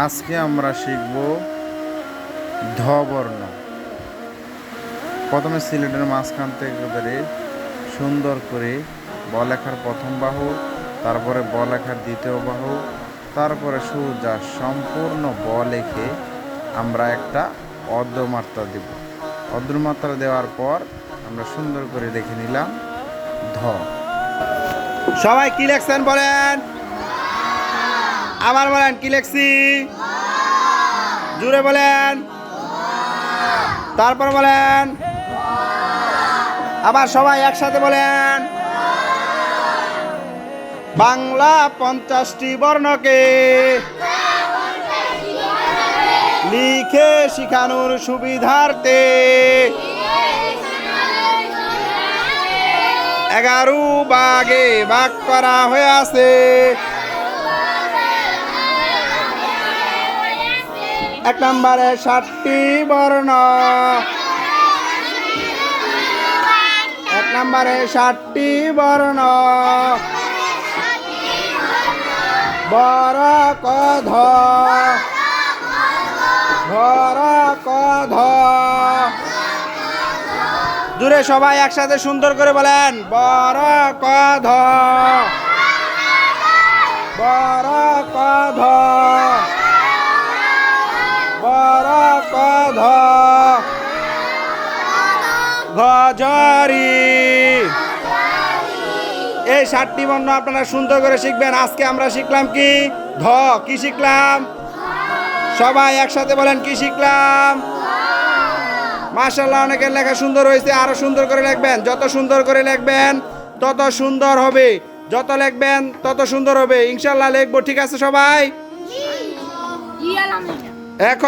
আজকে আমরা শিখব ধ বর্ণ প্রথমে সিলেটের মাঝখান থেকে ধরে সুন্দর করে ব লেখার প্রথম বাহু, তারপরে ব লেখার দ্বিতীয় বাহু, তারপরে সুজা সম্পূর্ণ ব লেখে আমরা একটা অর্ধমাত্রা দেব। অর্ধমাত্রা দেওয়ার পর আমরা সুন্দর করে লিখে নিলাম ধ। সবাই কি লেখছেন বলেন? আবার বলেন, কি লেখছি? জুড়ে বলেন। তারপর বলেন, আবার সবাই একসাথে বলেন। বাংলা পঞ্চাশটি বর্ণকে লিখে শিখানোর সুবিধার্থে এগারো বাগে ভাগ করা হয়েছে এক নম্বরে ষাটটি বর্ণ। এক নম্বরে ষাটটি বর্ণ। বর কধ। ধর কধ। দূরে সবাই একসাথে সুন্দর করে বলেন বর কধ। বর গজরি। এই ষাটটি বর্ণ আপনারা সুন্দর করে শিখবেন। আজকে আমরা শিখলাম কি? ধ কি শিখলাম? সবাই একসাথে বলেন কি শিখলাম? মাশাল্লাহ অনেকের লেখা সুন্দর হয়েছে আরও সুন্দর করে লিখবেন। যত সুন্দর করে লিখবেন তত সুন্দর হবে। যত লিখবেন তত সুন্দর হবে। ইনশাল্লাহ লিখব ঠিক আছে সবাই? এখন